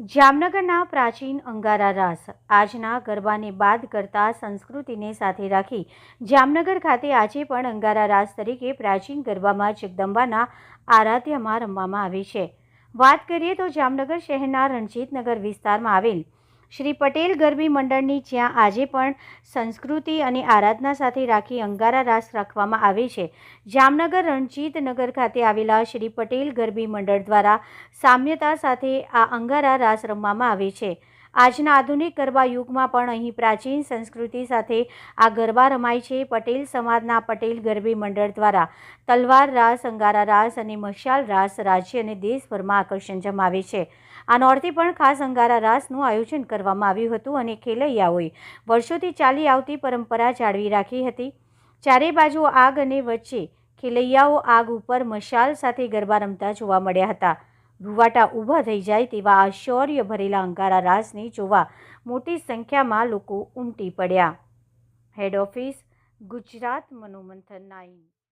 જામનગરના પ્રાચીન અંગારા રાસ આજના ગરબાને બાદ કરતા સંસ્કૃતિને સાથે રાખી જામનગર ખાતે આજે પણ અંગારા રાસ તરીકે પ્રાચીન ગરબામાં જગદંબાના આરાધ્યમાં રમવામાં આવે છે. વાત કરીએ તો જામનગર શહેરના રણજીતનગર વિસ્તારમાં આવેલ શ્રી પટેલ ગરબી મંડળની જ્યાં આજે પણ સંસ્કૃતિ અને આરાધના સાથે રાખી અંગારા રાસ રાખવામાં આવે છે. જામનગર રણજીતનગર ખાતે આવેલા શ્રી પટેલ ગરબી મંડળ દ્વારા સામ્યતા સાથે આ અંગારા રાસ રમવામાં આવે છે. આજના આધુનિક ગરબા યુગમાં પણ અહીં પ્રાચીન સંસ્કૃતિ સાથે આ ગરબા રમાય છે. પટેલ સમાજના પટેલ ગરબી મંડળ દ્વારા તલવાર રાસ, અંગારા રાસ અને મશાલ રાસ રાજ્ય અને દેશભરમાં આકર્ષણ જમાવે છે. આ નોર્તે પણ ખાસ અંગારા રાસનું આયોજન કરવામાં આવ્યું હતું અને ખેલૈયાઓએ વર્ષોથી ચાલી આવતી પરંપરા જાળવી રાખી હતી. ચારે બાજુ આગ અને વચ્ચે ખેલૈયાઓ આગ ઉપર મશાલ સાથે ગરબા રમતા જોવા મળ્યા હતા. રૂવાટા ઊભા થઈ જાય તેવા આ શૌર્ય ભરેલા અંગારા રાસને જોવા મોટી સંખ્યામાં લોકો ઉમટી પડ્યા. Head office Gujarat Manomanthan nine.